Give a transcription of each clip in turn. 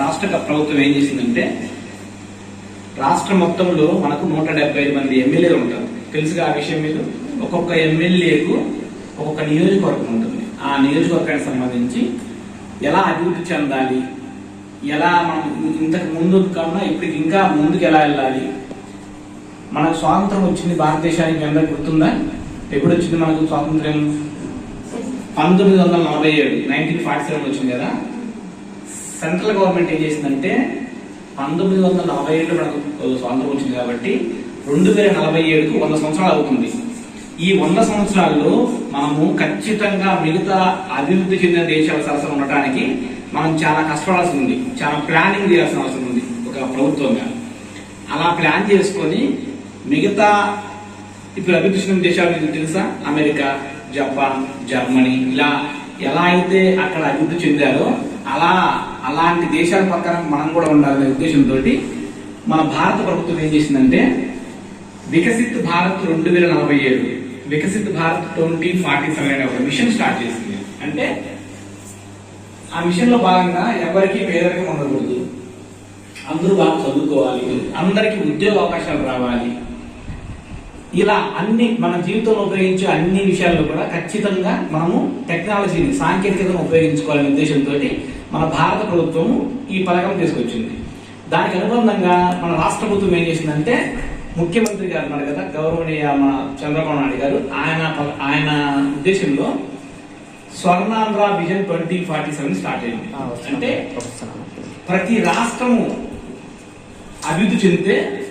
రాష్ట్ర ప్రభుత్వం ఏం చేసిందంటే రాష్ట్ర మొత్తంలో మనకు నూట డెబ్బై ఐదు మంది ఎమ్మెల్యేలు ఉంటారు. తెలుసుగా ఆ విషయం మీరు? ఒక్కొక్క ఎమ్మెల్యేకు ఒక్కొక్క నియోజకవర్గం ఉంటుంది. ఆ నియోజకవర్గానికి సంబంధించి ఎలా అభివృద్ధి చెందాలి? ఎలా మనం ఇంతకు ముందు కన్నా ఇప్పటికి ఇంకా ముందుకు ఎలా వెళ్ళాలి? మనకు స్వాతంత్రం వచ్చింది భారతదేశానికి మీ గుర్తుందా? ఎప్పుడు వచ్చింది మనకు స్వాతంత్రం పంతొమ్మిది వందల నలభై ఏడు నైన్టీన్ ఫార్టీ సెవెన్ వచ్చింది కదా? సెంట్రల్ గవర్నమెంట్ ఏం చేసిందంటే పంతొమ్మిది వందల నలభై ఏడులో మనకు స్వాతంత్రం వచ్చింది కాబట్టి రెండు వేల నలభై ఏడుకు వంద సంవత్సరాలు అవుతుంది. ఈ వంద సంవత్సరాల్లో మనము ఖచ్చితంగా మిగతా అభివృద్ధి చెందిన దేశాల సరసన ఉండటానికి మనం చాలా కష్టపడాల్సి ఉంది. చాలా ప్లానింగ్ చేయాల్సిన అవసరం ఉంది ఒక ప్రభుత్వంగా. అలా ప్లాన్ చేసుకొని మిగతా ఇప్పుడు అభివృద్ధి చెందిన దేశాలు మీకు తెలుసా? అమెరికా జపాన్ జర్మనీ ఇలా ఎలా అయితే అక్కడ అభివృద్ధి చెందారో అలా అలాంటి దేశాల ప్రకారం మనం కూడా ఉండాలనే ఉద్దేశంతో మన భారత ప్రభుత్వం ఏం చేసిందంటే వికసిత్ భారత్ రెండు వేల నలభై ఏడు Viksit Bharat twenty forty seven అనే ఒక మిషన్ స్టార్ట్ చేసింది. అంటే ఆ మిషన్లో భాగంగా ఎవరికి పేదరికం ఉండకూడదు. అందరూ బాగా చదువుకోవాలి అందరికీ ఉద్యోగ అవకాశాలు రావాలి. ఇలా అన్ని మన జీవితంలో ఉపయోగించే అన్ని విషయాల్లో కూడా ఖచ్చితంగా మనము టెక్నాలజీని సాంకేతికతను ఉపయోగించుకోవాలనే ఉద్దేశంతో మన భారత ప్రభుత్వం ఈ పథకం తీసుకొచ్చింది. దానికి అనుబంధంగా మన రాష్ట్ర ప్రభుత్వం ఏం చేసిందంటే ముఖ్యమంత్రి గారు ఉన్నారు కదా గౌరవనీయ మన చంద్రబాబు నాయుడు గారు ఆయన ఆయన ఉద్దేశంలో Swarnandhra vision twenty forty seven start అయింది. అంటే ప్రతి రాష్ట్రము అభివృద్ధి చెందితే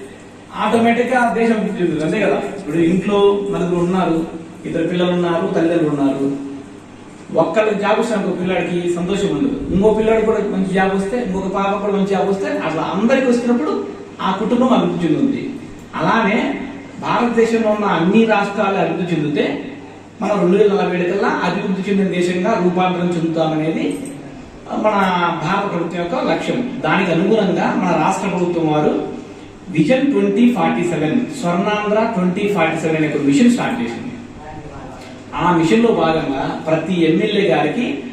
ఆటోమేటిక్గా దేశం అభివృద్ధి చెందుతుంది. అంతే కదా? ఇప్పుడు ఇంట్లో నలుగురు ఉన్నారు ఇద్దరు పిల్లలు ఉన్నారు తల్లిదండ్రులు ఉన్నారు. ఒక్కళ్ళ జాబ్ వస్తే ఇంకో పిల్లాడికి సంతోషం ఉండదు. ఇంకో పిల్లాడు కూడా మంచి జాబ్ వస్తే ఇంకొక పాప కూడా మంచి జాబ్ వస్తే అట్లా అందరికి వచ్చినప్పుడు ఆ కుటుంబం అభివృద్ధి చెందుతుంది. అలానే భారతదేశంలో ఉన్న అన్ని రాష్ట్రాలు అభివృద్ధి చెందితే మనం రెండు వేల నలభై ఏడు కల్లా అభివృద్ధి చెందిన దేశంగా రూపాంతరం చెందుతామనేది మన భారత ప్రభుత్వం యొక్క లక్ష్యం. దానికి అనుగుణంగా మన రాష్ట్ర ప్రభుత్వం వారు vision twenty forty seven Swarnandhra twenty forty seven అనే ఒక మిషన్ స్టార్ట్ చేసింది. ఆ మిషన్లో భాగంగా ప్రతి ఎమ్మెల్యే గారికి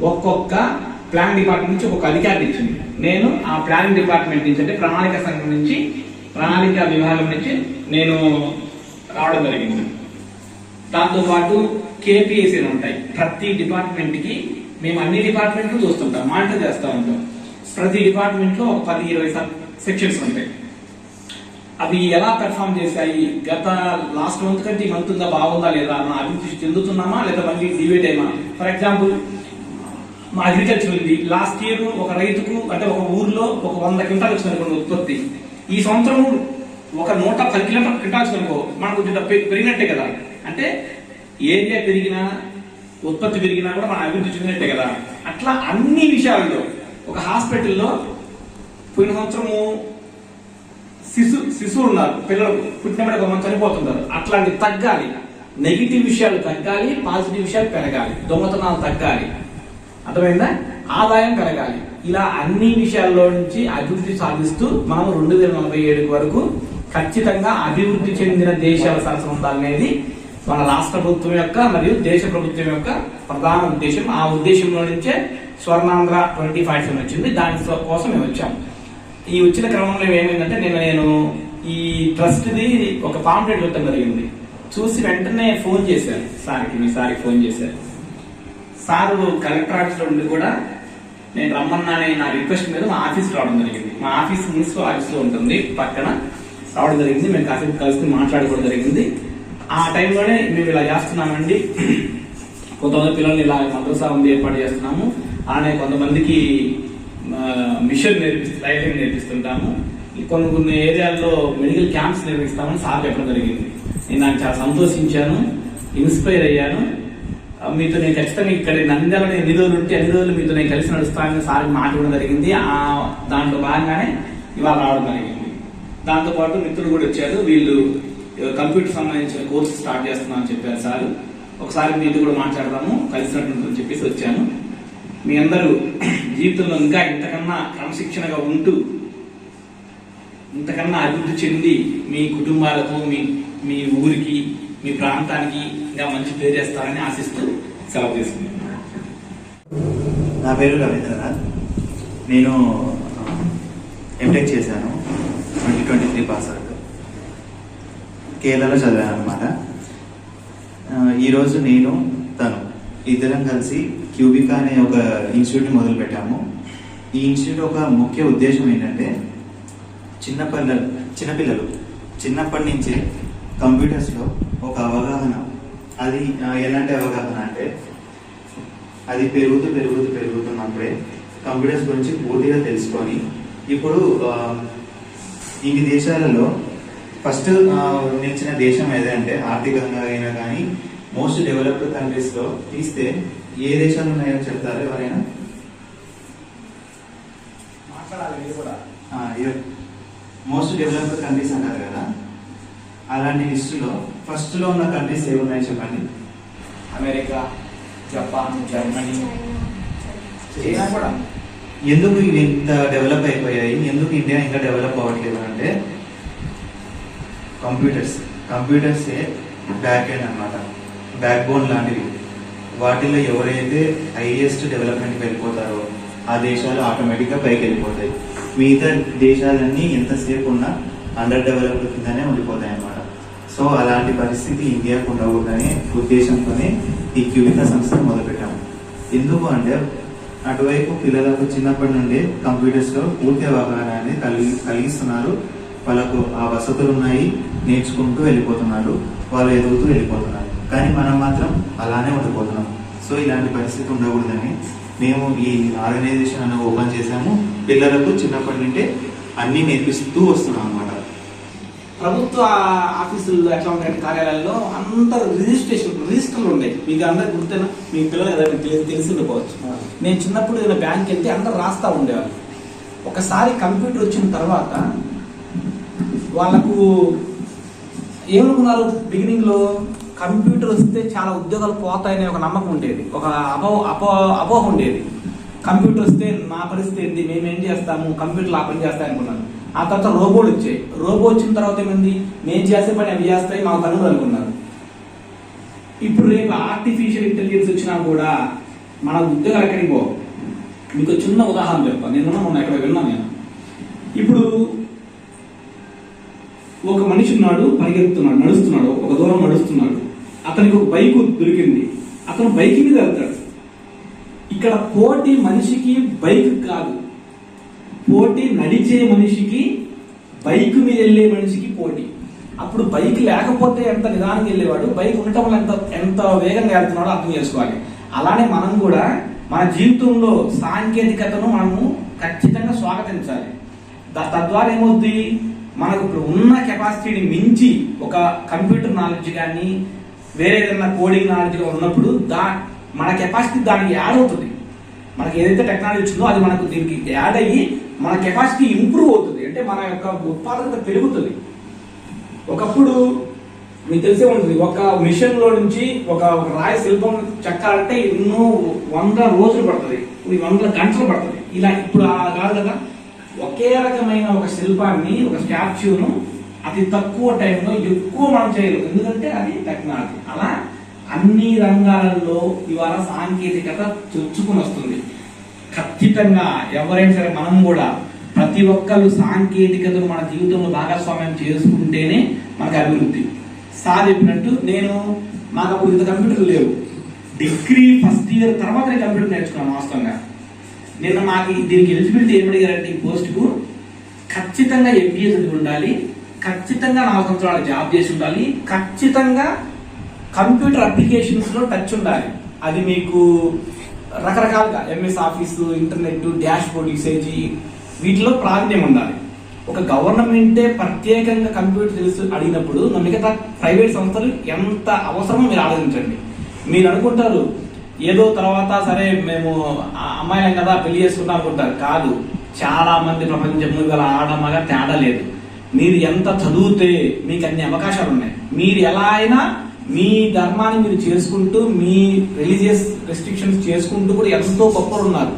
ఒక్కొక్క ప్లాన్ డిపార్ట్మెంట్ నుంచి ఒక్కొక్క అధికారిని ఇచ్చింది. నేను ఆ ప్లానింగ్ డిపార్ట్మెంట్ నుంచి అంటే ప్రణాళిక సంఘం నుంచి ప్రణాళిక విభాగం నుంచి నేను రావడం జరిగింది. దాంతోపాటు పాటు ఉంటాయి. ప్రతి డిపార్ట్మెంట్కి మేము అన్ని డిపార్ట్మెంట్లు చూస్తుంటాం మానిటర్ చేస్తూ ఉంటాం. ప్రతి డిపార్ట్మెంట్లో ఒక పది ఇరవై సెక్షన్స్ ఉంటాయి. అవి ఎలా పెర్ఫామ్ చేశాయి? గత లాస్ట్ మంత్ కంటే ఈ మంత్ ఉందా? బాగుందా లేదా? మనం అభివృద్ధి చెందుతున్నామా? లేదా మళ్ళీ డివేట్ అయ్యమా ఫర్ ఎగ్జాంపుల్ మా అగ్రికల్చర్ ఉంది. లాస్ట్ ఇయర్ ఒక రైతుకు అంటే ఒక ఊర్లో ఒక వంద క్వింటాల్ వచ్చింది ఉత్పత్తి. ఈ సంవత్సరం ఒక నూట పది కిలోమీటర్ క్వింటాల్స్ అనుకో మనకు కొంచెం పెరిగినట్టే కదా. అంటే ఏరియా పెరిగినా ఉత్పత్తి పెరిగినా కూడా మన అభివృద్ధి చెందినట్టే కదా. అట్లా అన్ని విషయాల్లో ఒక హాస్పిటల్లో పోయిన సంవత్సరము శిశు శిశువులు ఉన్నారు పిల్లలు పుట్టినప్పుడు కొంతమంది చనిపోతుంటారు అట్లాంటి తగ్గాలి. నెగిటివ్ విషయాలు తగ్గాలి పాజిటివ్ విషయాలు పెరగాలి. దొంగతనాలు తగ్గాలి. అర్థమైందా? ఆదాయం పెరగాలి. ఇలా అన్ని విషయాల్లో నుంచి అభివృద్ధి సాధిస్తూ మనం రెండు వేల నలభై ఏడు వరకు ఖచ్చితంగా అభివృద్ధి చెందిన దేశాల సరసన ఉండాలనేది మన రాష్ట్ర ప్రభుత్వం యొక్క మరియు దేశ ప్రభుత్వం యొక్క ప్రధాన ఉద్దేశం. ఆ ఉద్దేశంలో నుంచే స్వర్ణాంధ్ర ట్వంటీ ఫైవ్ సెవెన్ వచ్చింది. దాని కోసం మేము వచ్చాము ఈ వచ్చిన క్రమంలో ఏమైందంటే నేను నేను ఈ ట్రస్ట్ది ఒక పాంప్లెట్ చూడటం జరిగింది. చూసి వెంటనే ఫోన్ చేశారు సార్కి మీ సార్కి ఫోన్ చేశారు సారు కలెక్టర్ ఆఫీస్లో ఉండి కూడా నేను రమ్మన్నానే నా రిక్వెస్ట్ మీద మా ఆఫీస్ రావడం జరిగింది. మా ఆఫీస్ మున్సిపల్ ఆఫీస్లో ఉంటుంది పక్కన రావడం జరిగింది. మేము కాసేపు కలిసి మాట్లాడుకోవడం జరిగింది. ఆ టైంలోనే మేము ఇలా చేస్తున్నామండి. కొంతమంది పిల్లల్ని ఇలా మద్రసా ఉంది ఏర్పాటు చేస్తున్నాము. అలానే కొంతమందికి మిషన్ నేర్పిస్తూ లైఫింగ్ నేర్పిస్తుంటాము. కొన్ని కొన్ని ఏరియాల్లో మెడికల్ క్యాంప్స్ నిర్వహిస్తామని సార్ చెప్పడం జరిగింది. నేను నాకు చాలా సంతోషించాను ఇన్స్పైర్ అయ్యాను. మీతో నేను ఖచ్చితంగా ఇక్కడ నంద్యాలలో ఎన్ని రోజులు ఉంటే అన్ని రోజులు మీతో నేను కలిసి నడుస్తానని సార్ మాట ఇవ్వడం జరిగింది. ఆ దాంట్లో భాగంగానే ఇవాళ రావడం జరిగింది. దాంతో పాటు మిత్రులు కూడా వచ్చారు. వీళ్ళు కంప్యూటర్ సంబంధించిన కోర్సు స్టార్ట్ చేస్తున్నామని చెప్పారు సార్. ఒకసారి మీతో కూడా మాట్లాడదాము కలిసినట్టు చెప్పేసి వచ్చాను. మీ అందరూ జీవితంలో ఇంకా ఇంతకన్నా క్రమశిక్షణగా ఉంటూ ఇంతకన్నా అభివృద్ధి చెంది మీ కుటుంబాలకు మీ మీ ఊరికి మీ ప్రాంతానికి ఇంకా మంచి పేరు చేస్తారని ఆశిస్తూ సెలవు తీసుకుంటున్నాను. నా పేరు రవీంద్రనాథ్. నేను ఎంటెక్ చేశాను. Twenty twenty three pass out. కేరళలో చదివాను అనమాట ఈరోజు నేను ఇద్దరం కలిసి క్యూబికా అనే ఒక ఇన్స్టిట్యూట్ని మొదలు పెట్టాము ఈ ఇన్స్టిట్యూట్ ఒక ముఖ్య ఉద్దేశం ఏంటంటే చిన్నపిల్ల చిన్నపిల్లలు చిన్నప్పటి నుంచి కంప్యూటర్స్లో ఒక అవగాహన. అది ఎలాంటి అవగాహన అంటే అది పెరుగుతూ పెరుగుతూ పెరుగుతున్నప్పుడే కంప్యూటర్స్ గురించి పూర్తిగా తెలుసుకొని ఇప్పుడు ఇన్ని దేశాలలో ఫస్ట్ నిలిచిన దేశం ఏదంటే ఆర్థికంగా అయినా కానీ మోస్ట్ డెవలప్డ్ కంట్రీస్లో తీస్తే ఏ దేశాలు ఉన్నాయో చెప్తారా ఎవరైనా? మోస్ట్ డెవలప్డ్ కంట్రీస్ అంటారు కదా అలాంటి లిస్టులో ఫస్ట్లో ఉన్న కంట్రీస్ ఏమున్నాయో చెప్పండి? America Japan Germany. చైనా కూడా. ఎందుకు ఇవి ఇంత డెవలప్ అయిపోయాయి? ఎందుకు ఇండియా ఇంకా డెవలప్ అవ్వట్లేదు అంటే కంప్యూటర్స్. కంప్యూటర్సే బ్యాక్ ఎండ్ అనమాట బ్యాక్ బోన్ లాంటివి వాటిలో ఎవరైతే హైయెస్ట్ డెవలప్మెంట్కి వెళ్ళిపోతారో ఆ దేశాలు ఆటోమేటిక్గా పైకి వెళ్ళిపోతాయి. మిగతా దేశాలన్నీ ఎంతసేపు ఉన్నా అండర్ డెవలప్డ్ కిందనే ఉండిపోతాయి అన్నమాట. సో అలాంటి పరిస్థితి ఇండియాకు ఉండకూడదనే ఉద్దేశంతోనే ఈ క్యూబికా సంస్థను మొదలుపెట్టాము. ఎందుకు అంటే అటువైపు పిల్లలకు చిన్నప్పటి నుండి కంప్యూటర్స్లో పూర్తి అవగాహన అనేది కలిగి కలిగిస్తున్నారు. వాళ్ళకు ఆ వసతులు ఉన్నాయి నేర్చుకుంటూ వెళ్ళిపోతున్నారు వాళ్ళు ఎదుగుతూ వెళ్ళిపోతున్నారు. కానీ మనం మాత్రం అలానే ఉండిపోతున్నాం. సో ఇలాంటి పరిస్థితి ఉండకూడదని మేము ఈ ఆర్గనైజేషన్ అనేది ఓపెన్ చేశాము. పిల్లలకు చిన్నప్పటి నుండి అన్ని నేర్పిస్తూ వస్తున్నాం అన్నమాట. ప్రభుత్వ ఆఫీసుల్లో ఎట్లా ఉంటాయంటే కార్యాలయాల్లో అందరు రిజిస్ట్రేషన్ రిజిస్టర్లు ఉన్నాయి మీకు అందరికి గుర్తేనా? మీ పిల్లలు కదా తెలిసి తెలిసి ఉండకపోవచ్చు. నేను చిన్నప్పుడు ఏదైనా బ్యాంక్ వెళ్తే అందరు రాస్తా ఉండేవాళ్ళు. ఒకసారి కంప్యూటర్ వచ్చిన తర్వాత వాళ్ళకు ఏమనుకున్నారు బిగినింగ్లో? కంప్యూటర్ వస్తే చాలా ఉద్యోగాలు పోతాయనే ఒక నమ్మకం ఉండేది. ఒక అపో అపో అపోహ ఉండేది. కంప్యూటర్ వస్తే మా పరిస్థితి ఏంటి మేమేం చేస్తాము? కంప్యూటర్లు ఆ పని చేస్తాయి అనుకున్నాను. ఆ తర్వాత రోబోలు వచ్చాయి. రోబో వచ్చిన తర్వాత ఏమైంది? మేము చేసే పని అవి చేస్తాయి మా తనులు అనుకున్నారు. ఇప్పుడు రేపు ఆర్టిఫిషియల్ ఇంటెలిజెన్స్ వచ్చినా కూడా మన ఉద్యోగాలు ఎక్కడికి పోవు? మీకు చిన్న ఉదాహరణ చెప్తాను నిన్న మొన్న ఎక్కడ విన్నాను నేను. ఇప్పుడు ఒక మనిషి ఉన్నాడు పరిగెత్తున్నాడు నడుస్తున్నాడు ఒక దూరం నడుస్తున్నాడు. అతనికి ఒక బైక్ దొరికింది. అతను బైక్ మీద వెళ్తాడు. ఇక్కడ పోటీ మనిషికి బైక్ కాదు. పోటీ నడిచే మనిషికి బైక్ మీద వెళ్ళే మనిషికి పోటీ. అప్పుడు బైక్ లేకపోతే ఎంత నిదానంగా వెళ్ళేవాడు? బైక్ ఉండటం వల్ల ఎంత ఎంత వేగంగా వెళ్తున్నాడో అర్థం చేసుకోవాలి. అలానే మనం కూడా మన జీవితంలో సాంకేతికతను మనము ఖచ్చితంగా స్వాగతించాలి. తద్వారా ఏమవుద్ది? మనకు ఇప్పుడు ఉన్న కెపాసిటీని మించి ఒక కంప్యూటర్ నాలెడ్జ్ కానీ వేరే ఏదైనా కోడింగ్ నాలెడ్జ్లో ఉన్నప్పుడు దా మన కెపాసిటీ దానికి యాడ్ అవుతుంది. మనకి ఏదైతే టెక్నాలజీ వచ్చిందో అది మనకు దీనికి యాడ్ అయ్యి మన కెపాసిటీ ఇంప్రూవ్ అవుతుంది. అంటే మన యొక్క ఉత్పాదకత పెరుగుతుంది. ఒకప్పుడు మీకు తెలిసే ఉంటుంది ఒక మిషన్లో నుంచి ఒక రాయి శిల్పం చెక్కాలంటే ఎన్నో వందల రోజులు పడుతుంది. ఇప్పుడు వందల గంటలు పడుతుంది. ఇలా ఇప్పుడు ఆ కాదు కదా. ఒకే రకమైన ఒక శిల్పాన్ని ఒక స్టాచ్యూను అతి తక్కువ టైంలో ఎక్కువ మనం చేయలేము ఎందుకంటే అది టెక్నాలజీ. అలా అన్ని రంగాలలో ఇవాళ సాంకేతికత చొచ్చుకుని వస్తుంది. ఖచ్చితంగా ఎవరైనా సరే మనం కూడా ప్రతి ఒక్కరు సాంకేతికతను మన జీవితంలో భాగస్వామ్యం చేసుకుంటేనే మనకు అభివృద్ధి. సార్ నేను నాకు అప్పుడు ఇంత కంప్యూటర్ లేవు. డిగ్రీ ఫస్ట్ ఇయర్ తర్వాత నేను కంప్యూటర్ నేర్చుకున్నాను వాస్తవంగా. నేను నాకు దీనికి ఎలిజిబిలిటీ ఏమడిగారంటే ఈ పోస్ట్కు ఖచ్చితంగా ఎంబీఏ చదివి ఉండాలి ఖచ్చితంగా నాలుగు సంవత్సరాలు జాబ్ చేసి ఉండాలి. ఖచ్చితంగా కంప్యూటర్ అప్లికేషన్స్లో టచ్ ఉండాలి. అది మీకు రకరకాలుగా MS office internet dashboard usage వీటిలో ప్రావీణ్యం ఉండాలి. ఒక గవర్నమెంటే ప్రత్యేకంగా కంప్యూటర్ తెలుసు అడిగినప్పుడు మిగతా ప్రైవేట్ సంస్థలు ఎంత అవసరమో మీరు ఆలోచించండి. మీరు అనుకుంటారు ఏదో తర్వాత సరే మేము ఆ అమ్మాయిలం కదా పెళ్ళి చేసుకుంటాం అనుకుంటారు. కాదు చాలా మంది ప్రపంచంలో గల ఆడ మగ తేడా లేదు. మీరు ఎంత చదివితే మీకు అన్ని అవకాశాలు ఉన్నాయి. మీరు ఎలా అయినా మీ ధర్మాన్ని మీరు చేసుకుంటూ మీ రిలీజియస్ రెస్ట్రిక్షన్స్ చేసుకుంటూ కూడా ఎంతో గొప్పలు ఉన్నారు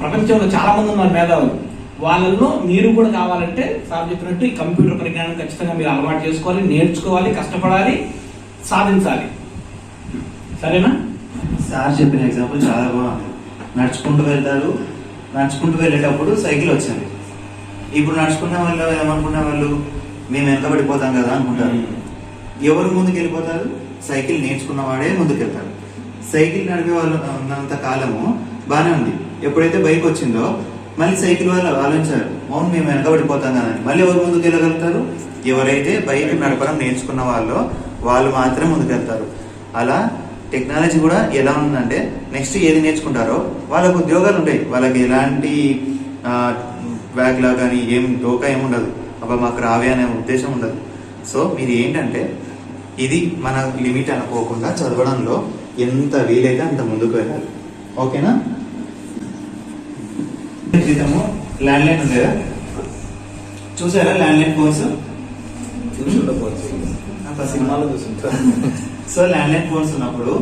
ప్రపంచంలో చాలా మంది ఉన్నారు మేధావులు. వాళ్ళల్లో మీరు కూడా కావాలంటే సార్ చెప్పినట్టు ఈ కంప్యూటర్ పరిజ్ఞానం ఖచ్చితంగా మీరు అలవాటు చేసుకోవాలి నేర్చుకోవాలి కష్టపడాలి సాధించాలి. సరేనా? సార్ చెప్పిన ఎగ్జాంపుల్ చాలా బాగుంది. నడుచుకుంటూ వెళ్తారు. నడుచుకుంటూ వెళ్ళేటప్పుడు సైకిల్ వచ్చింది ఇప్పుడు నడుచుకునే వాళ్ళు ఏమనుకునే వాళ్ళు మేము వెనకబడిపోతాం కదా అనుకుంటారు. ఎవరు ముందుకు వెళ్ళిపోతారు సైకిల్ నేర్చుకున్న వాడే ముందుకు వెళ్తారు సైకిల్ నడిపే వాళ్ళు ఉన్నంత కాలము బాగానే ఉంది. ఎప్పుడైతే బైక్ వచ్చిందో మళ్ళీ సైకిల్ వాళ్ళు ఆలోచించారు అవును మేము వెనకబడిపోతాం కదా మళ్ళీ ఎవరు ముందుకు వెళ్ళగలుగుతారు ఎవరైతే బైక్ నడపడం నేర్చుకున్న వాళ్ళు వాళ్ళు మాత్రమే ముందుకు వెళ్తారు అలా టెక్నాలజీ కూడా ఎలా ఉందంటే నెక్స్ట్ ఏది నేర్చుకుంటారో వాళ్ళకు ఉద్యోగాలు ఉంటాయి. వాళ్ళకి ఎలాంటి బ్యాక్లా కానీ ఏం డోకా ఏమి ఉండదు. అబ్బా మాకు రావే అనే ఉద్దేశం ఉండదు. సో మీరు ఏంటంటే ఇది మన లిమిట్ అనుకోకుండా చదవడంలో ఎంత వీలైతే అంత ముందుకు వెళ్ళాలి. ఓకేనా? క్రితము ల్యాండ్ లైన్ ఉండేదా చూసారా ల్యాండ్ లైన్ ఫోన్స్ సినిమాలో సో ల్యాండ్ లైన్ ఫోన్స్ ఉన్నప్పుడు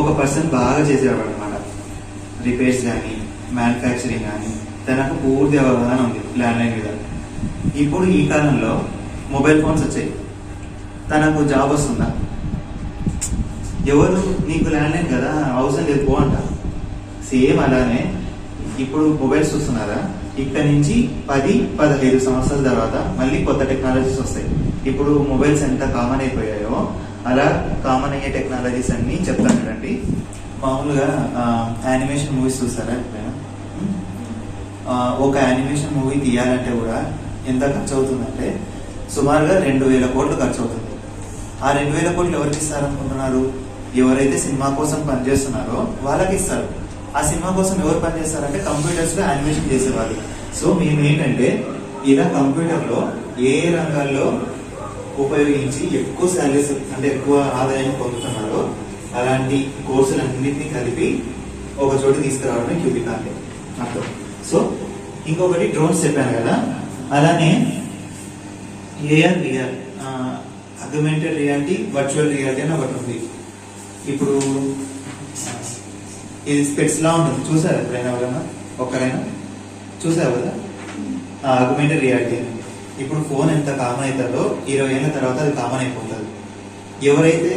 ఒక పర్సన్ బాగా చేసేవాడు అనమాట రిపేర్స్ కానీ మ్యానుఫ్యాక్చరింగ్ కానీ తనకు పూర్తి అవగాహన ఉంది ల్యాండ్లైన్ మీద. ఇప్పుడు ఈ కాలంలో మొబైల్ ఫోన్స్ వచ్చాయి. తనకు జాబ్ వస్తుందా? ఎవరు నీకు ల్యాండ్ లైన్ కదా అవసరం లేదు పో అంట. సేమ్ అలానే ఇప్పుడు మొబైల్స్ చూస్తున్నారా? ఇక్కడ నుంచి పది పదహైదు సంవత్సరాల తర్వాత మళ్ళీ కొత్త టెక్నాలజీస్ వస్తాయి. ఇప్పుడు మొబైల్స్ ఎంత కామన్ అయిపోయాయో అలా కామన్ అయ్యే టెక్నాలజీస్ అన్నీ చెప్తాను అండి మామూలుగా యానిమేషన్ మూవీస్ చూస్తారా? ఎప్పుడైనా ఒక యానిమేషన్ మూవీ తీయాలంటే కూడా ఎంత ఖర్చు అవుతుందంటే సుమారుగా రెండు వేల కోట్లు ఖర్చు అవుతుంది ఆ రెండు వేల కోట్లు ఎవరికి ఇస్తారనుకుంటున్నారు? ఎవరైతే సినిమా కోసం పనిచేస్తున్నారో వాళ్ళకి ఇస్తారు. ఆ సినిమా కోసం ఎవరు పనిచేస్తారంటే కంప్యూటర్స్లో యానిమేషన్ చేసేవాళ్ళు. సో మేము ఏంటంటే ఇలా కంప్యూటర్లో ఏ రంగాల్లో ఉపయోగించి ఎక్కువ శాలరీస్ అంటే ఎక్కువ ఆదాయం పొందుతున్నారో అలాంటి కోర్సులన్నింటినీ కలిపి ఒక చోటు తీసుకురావడమే క్యూబికా అంటే. అర్థం. సో ఇంకొకటి డ్రోన్స్ చెప్పాను కదా. అలానే AR VR augmented reality virtual reality అని ఒకటి ఉంది. ఇప్పుడు ఇది స్పెట్స్ లా ఉంటుంది. చూసారు ఎప్పుడైనా ఎవరైనా? ఒక్కరైనా? చూసారు కదా? అగ్మెంటెడ్ రియాలిటీ అని. ఇప్పుడు ఫోన్ ఎంత కామన్ అవుతుందో ఇరవై ఏళ్ళ తర్వాత అది కామన్ అయిపోతుంది. ఎవరైతే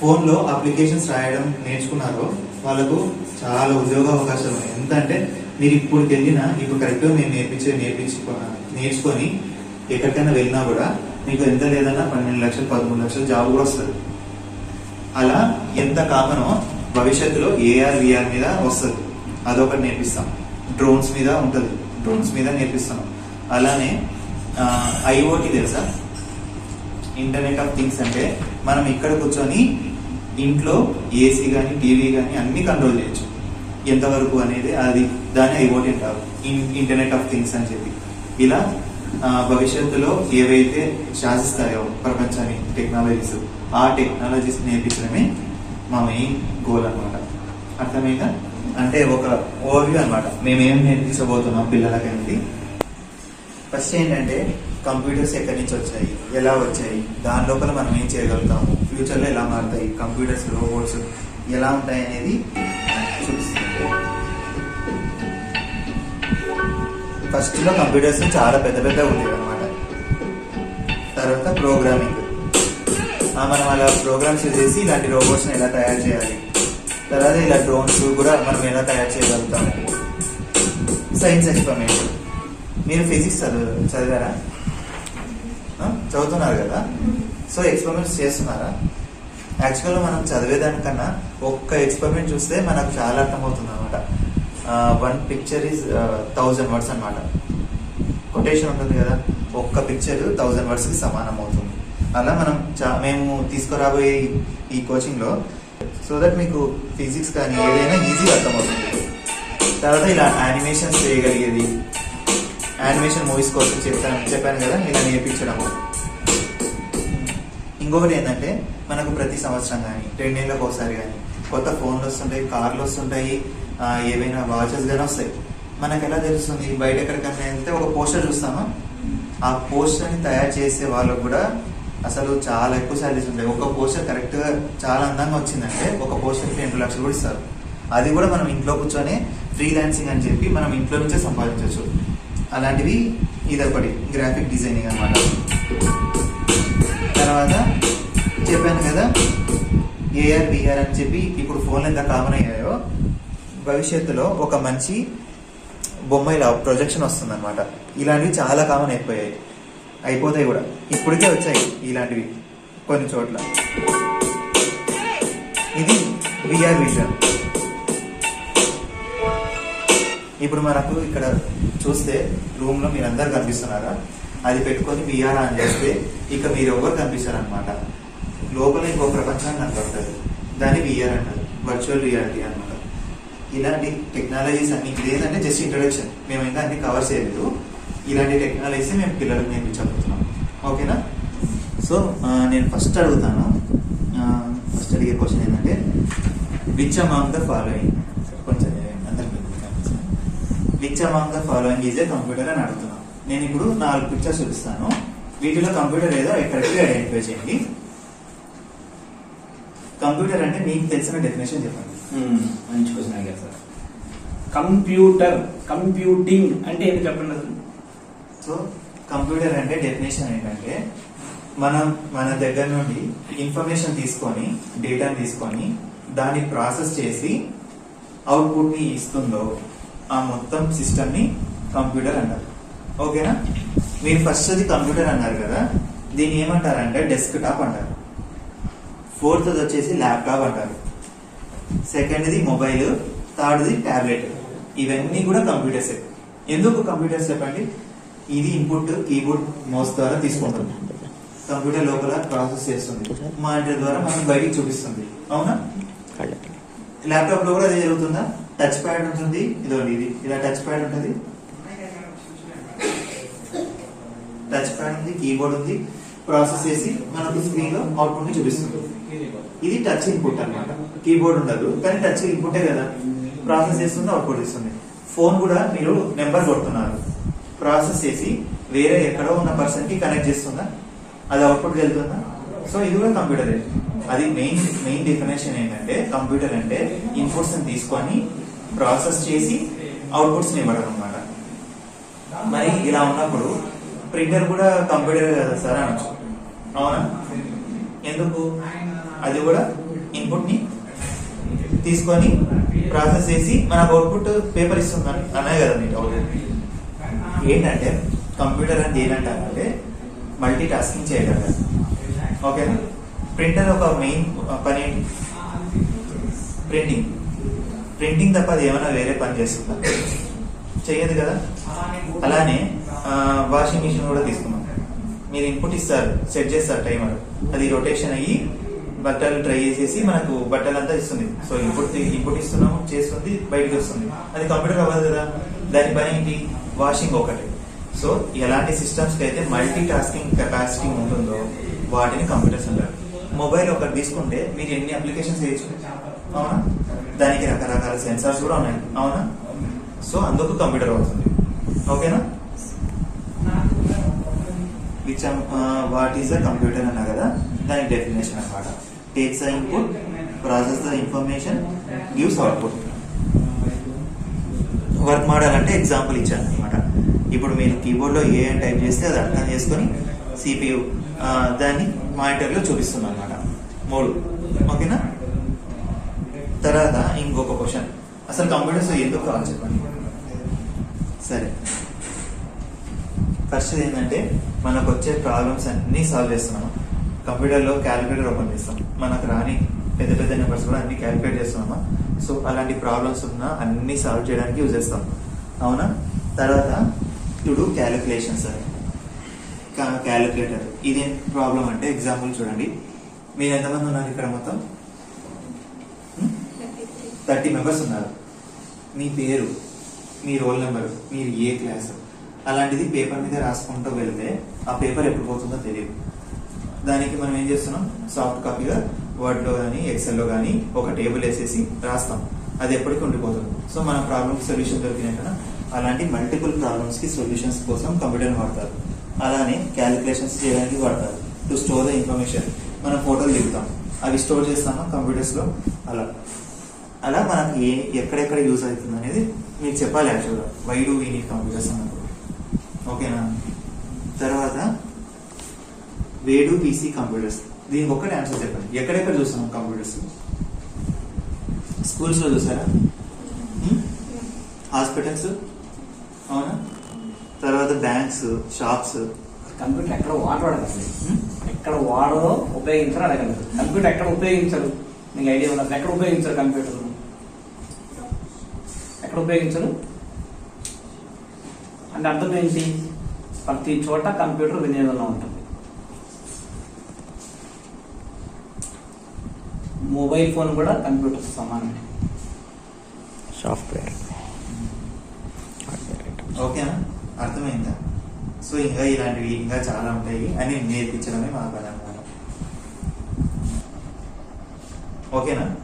ఫోన్లో అప్లికేషన్స్ రాయడం నేర్చుకున్నారో వాళ్ళకు చాలా ఉద్యోగ అవకాశాలు ఉన్నాయి. ఎంత అంటే మీరు ఇప్పుడు వెళ్ళినా ఇప్పుడు కరెక్ట్గా మేము నేర్పించే నేర్పించుకో నేర్చుకొని ఎక్కడికైనా వెళ్ళినా కూడా మీకు ఎంత లేదన్నా పన్నెండు లక్షలు పదమూడు లక్షలు జాబ్ కూడా వస్తుంది. అలా ఎంత కామనో భవిష్యత్తులో ఏఆర్ విఆర్ మీద వస్తుంది. అదొకటి నేర్పిస్తాం. డ్రోన్స్ మీద ఉంటుంది. డ్రోన్స్ మీద నేర్పిస్తాం. అలానే ఐఓటీ తెలుసా? ఇంటర్నెట్ ఆఫ్ థింగ్స్ అంటే మనం ఇక్కడ కూర్చొని ఇంట్లో ఏసీ కానీ టీవీ కానీ అన్ని కంట్రోల్ చేయొచ్చు. ఎంతవరకు అనేది అది దాన్ని ఐఓటి అంటారు. ఇంటర్నెట్ ఆఫ్ థింగ్స్ అని చెప్పి. ఇలా భవిష్యత్తులో ఏవైతే శాసిస్తాయో ప్రపంచాన్ని టెక్నాలజీస్ ఆ టెక్నాలజీస్ నేర్పించడమే మా మెయిన్ గోల్ అన్నమాట. అర్థమైందా? అంటే ఒక ఓవర్వ్యూ అనమాట మేము నేర్పించబోతున్నాం పిల్లలకి ఫస్ట్ ఏంటంటే కంప్యూటర్స్ ఎక్కడి నుంచి వచ్చాయి? ఎలా వచ్చాయి? దాని లోపల మనం ఏం చేయగలుగుతాము? ఫ్యూచర్లో ఎలా మారుతాయి? కంప్యూటర్స్ రోబోట్స్ ఎలా ఉంటాయి అనేది ఫస్ట్లో కంప్యూటర్స్ చాలా పెద్ద పెద్ద ఉండేవి అనమాట తర్వాత ప్రోగ్రామింగ్ మనం అలా ప్రోగ్రామ్స్ చేసి ఇలాంటి రోబోట్స్ని ఎలా తయారు చేయాలి? తర్వాత ఇలా డ్రోన్స్ కూడా మనం ఎలా తయారు చేయగలుగుతాం? సైన్స్ ఎక్స్పెరిమెంట్ మీరు ఫిజిక్స్ చదువు చదివారా? చదువుతున్నారు కదా? సో ఎక్స్పెరిమెంట్స్ చేస్తున్నారా? యాక్చువల్గా మనం చదివేదానికన్నా ఒక్క ఎక్స్పెరిమెంట్ చూస్తే మనకు చాలా అర్థమవుతుంది అనమాట one picture is thousand words అనమాట కొటేషన్ ఉంటుంది కదా ఒక్క పిక్చర్ థౌజండ్ వర్డ్స్కి సమానం అవుతుంది. అలా మనం చా మేము తీసుకురాబోయే ఈ- కోచింగ్లో సో దట్ మీకు ఫిజిక్స్ కానీ ఏదైనా ఈజీగా అర్థమవుతుంది. తర్వాత ఇలా యానిమేషన్స్ చేయగలిగేది యానిమేషన్ మూవీస్ కోసం చెప్తాను చెప్పాను కదా ఇలా నేర్పించడము ఇంకొకటి ఏంటంటే మనకు ప్రతి సంవత్సరం కానీ రెండేళ్ళకి ఒకసారి కానీ కొత్త ఫోన్లు వస్తుంటాయి కార్లు వస్తుంటాయి ఏవైనా వాచెస్ కానీ వస్తాయి. మనకు ఎలా తెలుస్తుంది బయట ఎక్కడికైనా వెళ్తే ఒక పోస్టర్ చూస్తామా? ఆ పోస్టర్ని తయారు చేసే వాళ్ళకు కూడా అసలు చాలా ఎక్కువ శాలరీస్ ఉంటాయి. ఒక పోస్టర్ కరెక్ట్గా చాలా అందంగా వచ్చిందంటే ఒక పోస్టర్కి రెండు లక్షలు కూడా ఇస్తారు. అది కూడా మనం ఇంట్లో కూర్చొని ఫ్రీలాన్సింగ్ అని చెప్పి మనం ఇంట్లో నుంచే సంపాదించవచ్చు. అలాంటివి ఇదొకటి. గ్రాఫిక్ డిజైనింగ్ అనమాట తర్వాత చెప్పాను కదా ఏఆర్ బీఆర్ అని చెప్పి ఇప్పుడు ఫోన్లు ఎంత కామన్ అయ్యాయో? భవిష్యత్తులో ఒక మంచి బొమ్మ ఇలా ప్రొజెక్షన్ వస్తుంది అనమాట ఇలాంటివి చాలా కామన్ అయిపోయాయి. అయిపోతాయి కూడా. ఇప్పటికే వచ్చాయి ఇలాంటివి కొన్ని చోట్ల. ఇది విఆర్ విజన్ ఇప్పుడు మనకు ఇక్కడ చూస్తే రూమ్లో మీరందరు కనిపిస్తున్నారా? అది పెట్టుకొని విఆర్ ఆన్ చేస్తే ఇక మీరు ఎవరు కనిపిస్తారు అనమాట లోపల ఇంకో ప్రపంచాన్ని కనపడుతుంది దాన్ని విఆర్ అంటారు. వర్చువల్ రియాలిటీ అనమాట ఇలాంటి టెక్నాలజీస్ అన్ని ఇదేంటంటే జస్ట్ ఇంట్రడక్షన్ మేము ఇంకా అన్ని కవర్ చేయలేదు. ఇలాంటి టెక్నాలజీస్ మేము పిల్లలకు నేర్పించబోతున్నాం. ఓకేనా? సో నేను ఫస్ట్ అడుగుతాను. ఫస్ట్ అడిగే క్వశ్చన్ ఏంటంటే విచ్ అమాంగ్ ద ఫాలోయింగ్ కొంచెం అందరికి which among the following is a computer అని అడుగుతున్నాను నేను ఇప్పుడు నాలుగు పిక్చర్స్ చూపిస్తాను. వీటిలో కంప్యూటర్ ఏదో ఎక్కడికి ఐడెంటిఫై చేయండి. కంప్యూటర్ అంటే మీకు తెలిసిన డెఫినేషన్ చెప్పండి. మంచి క్వశ్చన్ అడిగారు సార్. కంప్యూటర్ కంప్యూటింగ్ అంటే ఏంటి చెప్పండి అసలు? సో కంప్యూటర్ అంటే డెఫినేషన్ ఏంటంటే మనం మన దగ్గర నుండి ఇన్ఫర్మేషన్ తీసుకొని డేటాని తీసుకొని దాన్ని ప్రాసెస్ చేసి అవుట్పుట్ని ఇస్తుందో ఆ మొత్తం సిస్టమ్ని కంప్యూటర్ అంటారు ఓకేనా మీరు ఫస్ట్ అది కంప్యూటర్ అన్నారు కదా దీన్ని ఏమంటారంటే డెస్క్ టాప్ అంటారు ఫోర్త్ వచ్చేసి ల్యాప్టాప్ అంటారు. సెకండ్ది మొబైల్ థర్డ్ది టాబ్లెట్. ఇవన్నీ కూడా కంప్యూటర్స్ ఎందుకు కంప్యూటర్స్ చెప్పండి ఇది ఇన్పుట్ కీబోర్డ్ మౌస్ ద్వారా తీసుకుంటుంది. కంప్యూటర్ లోపల ప్రాసెస్ చేస్తుంది. మానిటర్ ద్వారా మనం బయటికి చూపిస్తుంది. అవునా? ల్యాప్టాప్లో కూడా అదే జరుగుతుందా? టచ్ ప్యాడ్ ఉంటుంది. ఇదోండి ఇది. ఇలా టచ్ ప్యాడ్ ఉంటుంది. టచ్ ప్యాడ్ ఉంది కీబోర్డ్ ఉంది. ప్రాసెస్ చేసి మనకు స్క్రీన్లో అవుట్పుట్ని చూపిస్తుంది. ఇది టచ్ ఇన్పుట్ అన్నమాట. కీబోర్డ్ ఉండదు కానీ టచ్ ఇన్పుటే కదా. ప్రాసెస్ చేస్తుంది అవుట్పుట్ ఇస్తుంది. ఫోన్ కూడా మీరు నెంబర్ కొడుతున్నారు. ప్రాసెస్ చేసి వేరే ఎక్కడో ఉన్న పర్సన్కి కనెక్ట్ చేస్తుందా? అది అవుట్పుట్ వెళ్తుందా? సో ఇది కూడా కంప్యూటర్ అది మెయిన్ మెయిన్ డెఫినేషన్ ఏంటంటే కంప్యూటర్ అంటే ఇన్పుట్స్ తీసుకొని ప్రాసెస్ చేసి అవుట్పుట్స్ ఇవ్వడం అనమాట మరి ఇలా ఉన్నప్పుడు ప్రింటర్ కూడా కంప్యూటర్ కదా సార్ అనొచ్చు. అవునా? ఎందుకు? అది కూడా ఇన్పుట్ని తీసుకొని ప్రాసెస్ చేసి మనకు అవుట్పుట్ పేపర్ ఇస్తుంది అన్నాయి కదా మీరు ఏంటంటే కంప్యూటర్ అంటే ఏంటంటే మల్టీ టాస్కింగ్ చేయగలరు ఓకేనా ప్రింటర్ ఒక మెయిన్ పని ప్రింటింగ్ ప్రింటింగ్ తప్ప అది ఏమైనా వేరే పని చేస్తుందా? చెయ్యదు కదా? అలానే వాషింగ్ మిషన్ కూడా తీసుకున్నాం. మీరు ఇన్పుట్ ఇస్తారు సెట్ చేస్తారు టైమర్ అది రొటేషన్ అయ్యి బట్టలు ట్రై చేసేసి మనకు బట్టలు అంతా ఇస్తుంది సో ఇంపుట్ ఇంపుట్ ఇస్తున్నాము చేస్తుంది బయటకు వస్తుంది. అది కంప్యూటర్ అవ్వదు కదా. దాని పని ఏంటి? వాషింగ్ ఒకటి. సో ఎలాంటి సిస్టమ్స్కి అయితే మల్టీ టాస్కింగ్ కెపాసిటీ ఉంటుందో వాటిని కంప్యూటర్స్ అంటారు. మొబైల్ ఒకటి తీసుకుంటే మీరు ఎన్ని అప్లికేషన్స్ చేయొచ్చు? అవునా? దానికి రకరకాల సెన్సార్స్ కూడా ఉన్నాయి. అవునా? సో అందుకు కంప్యూటర్ అవుతుంది. ఓకేనా? Which what is the computer అన్నా కదా దానికి డెఫినేషన్ అనమాట takes the input, process the information gives output. Work model అంటే ఎగ్జాంపుల్ ఇచ్చాను అనమాట ఇప్పుడు మీరు కీబోర్డ్లో ఏ అని టైప్ చేస్తే అది అర్థం చేసుకొని సిపియు దాన్ని మానిటర్లో చూపిస్తుంది అనమాట మూడు ఓకేనా తర్వాత ఇంకొక క్వశ్చన్ అసలు కంప్యూటర్స్ ఎందుకు కావాలి చెప్పండి? సరే. ఫస్ట్ ఏంటంటే మనకు వచ్చే ప్రాబ్లమ్స్ అన్నీ సాల్వ్ చేస్తున్నాము కంప్యూటర్లో క్యాలిక్యులేటర్ ఓపెన్ చేస్తాం. మనకు రాని పెద్ద పెద్ద నెంబర్స్ కూడా అన్ని క్యాలిక్యులేట్ చేస్తున్నామా? సో అలాంటి ప్రాబ్లమ్స్ ఉన్నా అన్ని సాల్వ్ చేయడానికి యూజ్ చేస్తాం. అవునా? తర్వాత టు డూ క్యాలిక్యులేషన్స్ క్యాలిక్యులేటర్. ఇదేం ప్రాబ్లం అంటే ఎగ్జాంపుల్ చూడండి. మీరు ఎంతమంది ఉన్నారు ఇక్కడ మొత్తం? థర్టీ మెంబర్స్ ఉన్నారు. మీ పేరు మీ రోల్ నెంబర్ మీరు ఏ క్లాస్? అలాంటిది పేపర్ మీద రాసుకుంటూ వెళ్తే ఆ పేపర్ ఎప్పుడు పోతుందో తెలియదు. దానికి మనం ఏం చేస్తున్నాం? సాఫ్ట్ కాపీగా వర్డ్లో కానీ ఎక్సెల్లో కానీ ఒక టేబుల్ వేసేసి రాస్తాం. అది ఎప్పటికీ ఉండిపోతుంది. సో మన ప్రాబ్లమ్స్ సొల్యూషన్ దొరికినట్టున అలాంటి మల్టిపుల్ ప్రాబ్లమ్స్కి సొల్యూషన్స్ కోసం కంప్యూటర్ వాడతారు. అలానే క్యాలిక్యులేషన్స్ చేయడానికి వాడతారు. టు స్టోర్ ద ఇన్ఫర్మేషన్ మనం ఫోటోలు దిగుతాం. అవి స్టోర్ చేస్తామా? కంప్యూటర్స్లో? అలా. అలా మనకి ఏ ఎక్కడెక్కడ యూజ్ అవుతుంది అనేది మీకు చెప్పాలి యాక్చువల్గా why do we need computers అన్నప్పుడు? ఓకేనా తర్వాత వేడు పీసీ కంప్యూటర్స్ దీనికి ఒక్కటి ఆన్సర్ చెప్పండి. ఎక్కడెక్కడ చూస్తున్నాం కంప్యూటర్స్ స్కూల్స్లో చూసారా? హాస్పిటల్స్ అవునా? తర్వాత బ్యాంక్స్ షాప్స్ కంప్యూటర్ ఎక్కడ వాడవాడు అసలు? ఎక్కడ వాడో ఉపయోగించరు అడగలేదు కంప్యూటర్ ఎక్కడ ఉపయోగించరు? మీకు ఐడియా ఉన్నది ఎక్కడ ఉపయోగించరు కంప్యూటర్ ఎక్కడ ఉపయోగించరు? అంటే అర్థం ఏంటి? ప్రతి చోట కంప్యూటర్ వినియోగంలో ఉంటుంది. మొబైల్ ఫోన్ కూడా కంప్యూటర్ సమానమే. సాఫ్ట్వేర్. ఓకేనా? అర్థమైందా? సో ఇంకా ఇలాంటివి ఇంకా చాలా ఉంటాయి. అని నేర్పించడమే మా పని అన్నమాట. ఓకేనా?